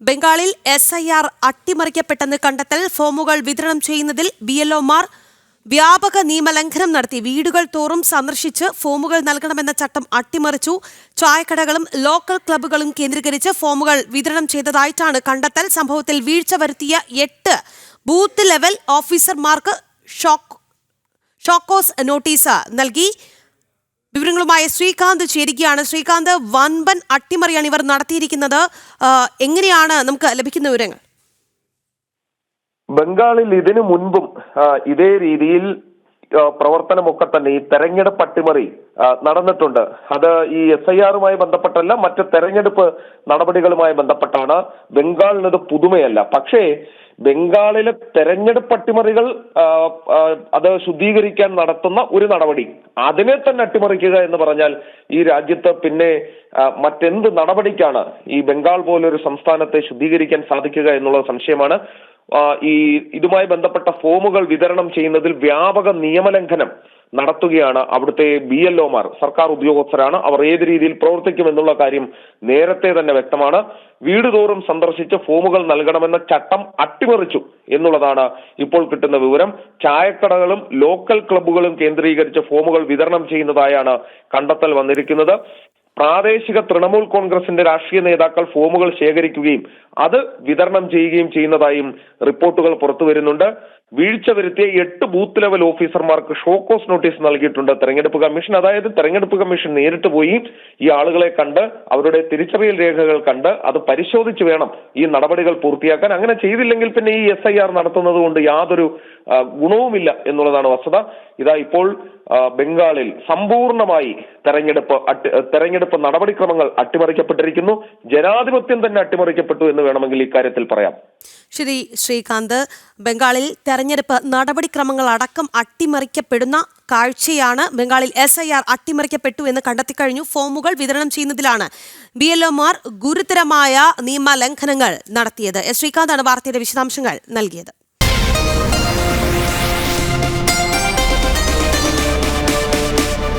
ബംഗാളിൽ S I R അട്ടിമറിക്കപ്പെട്ടെന്ന് കണ്ടെത്തൽ ഫോമുകൾ വിതരണം ചെയ്യുന്നതിൽ ബി എൽ വ്യാപക നിയമലംഘനം നടത്തി. വീടുകൾ തോറും സന്ദർശിച്ച് ഫോമുകൾ നൽകണമെന്ന ചട്ടം അട്ടിമറിച്ചു. ചായക്കടകളും ലോക്കൽ ക്ലബ്ബുകളും കേന്ദ്രീകരിച്ച് ഫോമുകൾ വിതരണം ചെയ്തതായിട്ടാണ് കണ്ടെത്തൽ. സംഭവത്തിൽ വീഴ്ച വരുത്തിയ എട്ട് ബൂത്ത് ലെവൽ ഓഫീസർമാർക്ക് ഷോക്ക് ഷോക്കോസ് നോട്ടീസ് നൽകി. വിവരങ്ങളുമായി ശ്രീകാന്ത് ചേരുകയാണ്. ശ്രീകാന്ത് വൻപൻ അട്ടിമറിയാണ് ഇവർ നടത്തിയിരിക്കുന്നത്. എങ്ങനെയാണ് നമുക്ക് ലഭിക്കുന്ന വിവരങ്ങൾ? ബംഗാളിൽ ഇതിനു മുൻപും ഇതേ രീതിയിൽ പ്രവർത്തനമൊക്കെ തന്നെ ഈ തെരഞ്ഞെടുപ്പ് അട്ടിമറി നടന്നിട്ടുണ്ട്. അത് ഈ എസ് ഐ ആറുമായി ബന്ധപ്പെട്ടല്ല മറ്റ് തെരഞ്ഞെടുപ്പ് നടപടികളുമായി ബന്ധപ്പെട്ടാണ് ബംഗാളിനത് പുതുമയല്ല. പക്ഷേ ബംഗാളിലെ തെരഞ്ഞെടുപ്പ് അട്ടിമറികൾ അത് ശുദ്ധീകരിക്കാൻ നടത്തുന്ന ഒരു നടപടി. അതിനെ തന്നെ അട്ടിമറിക്കുക എന്ന് പറഞ്ഞാൽ ഈ രാജ്യത്ത് പിന്നെ മറ്റെന്ത് നടപടിക്കാണ് ഈ ബംഗാൾ പോലൊരു സംസ്ഥാനത്തെ ശുദ്ധീകരിക്കാൻ സാധിക്കുക എന്നുള്ള സംശയമാണ്. ഈ ഇതുമായി ബന്ധപ്പെട്ട ഫോമുകൾ വിതരണം ചെയ്യുന്നതിൽ വ്യാപക നിയമലംഘനം നടത്തുകയാണ് അവിടുത്തെ ബി എൽ ഒമാർ. സർക്കാർ ഉദ്യോഗസ്ഥരാണ്. അവർ ഏത് രീതിയിൽ പ്രവർത്തിക്കും എന്നുള്ള കാര്യം നേരത്തെ തന്നെ വ്യക്തമാണ്. വീട് തോറും സന്ദർശിച്ച് ഫോമുകൾ നൽകണമെന്ന ചട്ടം അട്ടിമറിച്ചു എന്നുള്ളതാണ് ഇപ്പോൾ കിട്ടുന്ന വിവരം. ചായക്കടകളും ലോക്കൽ ക്ലബ്ബുകളും കേന്ദ്രീകരിച്ച് ഫോമുകൾ വിതരണം ചെയ്യുന്നതായാണ് കണ്ടെത്തൽ വന്നിരിക്കുന്നത്. പ്രാദേശിക തൃണമൂൽ കോൺഗ്രസിന്റെ രാഷ്ട്രീയ നേതാക്കൾ ഫോമുകൾ ശേഖരിക്കുകയും അത് വിതരണം ചെയ്യുകയും ചെയ്യുന്നതായും റിപ്പോർട്ടുകൾ പുറത്തു വരുന്നുണ്ട് വീഴ്ച വരുത്തിയ എട്ട് ബൂത്ത് ലെവൽ ഓഫീസർമാർക്ക് ഷോക്കോസ് നോട്ടീസ് നൽകിയിട്ടുണ്ട്. തെരഞ്ഞെടുപ്പ് കമ്മീഷൻ അതായത് തെരഞ്ഞെടുപ്പ് കമ്മീഷൻ നേരിട്ട് പോയി ഈ ആളുകളെ കണ്ട് അവരുടെ തിരിച്ചറിയൽ രേഖകൾ കണ്ട് അത് പരിശോധിച്ച് വേണം ഈ നടപടികൾ പൂർത്തിയാക്കാൻ. അങ്ങനെ ചെയ്തില്ലെങ്കിൽ പിന്നെ ഈ എസ് ഐ ആർ നടത്തുന്നത് കൊണ്ട് യാതൊരു ഗുണവുമില്ല എന്നുള്ളതാണ് വസ്തുത. ഇതാ ഇപ്പോൾ ബംഗാളിൽ സമ്പൂർണമായി തെരഞ്ഞെടുപ്പ് തെരഞ്ഞെടുപ്പ് നടപടിക്രമങ്ങൾ അട്ടിമറിക്കപ്പെട്ടിരിക്കുന്നു. ജനാധിപത്യം തന്നെ അട്ടിമറിക്കപ്പെട്ടു എന്ന് വേണമെങ്കിൽ ഇക്കാര്യത്തിൽ പറയാം. ശരി ശ്രീകാന്ത് ബംഗാളിൽ തെരഞ്ഞെടുപ്പ് നടപടിക്രമങ്ങൾ അടക്കം അട്ടിമറിക്കപ്പെടുന്ന കാഴ്ചയാണ് ബംഗാളിൽ എസ് ഐ ആർ അട്ടിമറിക്കപ്പെട്ടു എന്ന് കണ്ടെത്തിക്കഴിഞ്ഞു. ഫോമുകൾ വിതരണം ചെയ്യുന്നതിലാണ് ബി എൽ ഗുരുതരമായ നിയമലംഘനങ്ങൾ നടത്തിയത്. എസ് ശ്രീകാന്താണ് വാർത്തയുടെ വിശദാംശങ്ങൾ നൽകിയത്.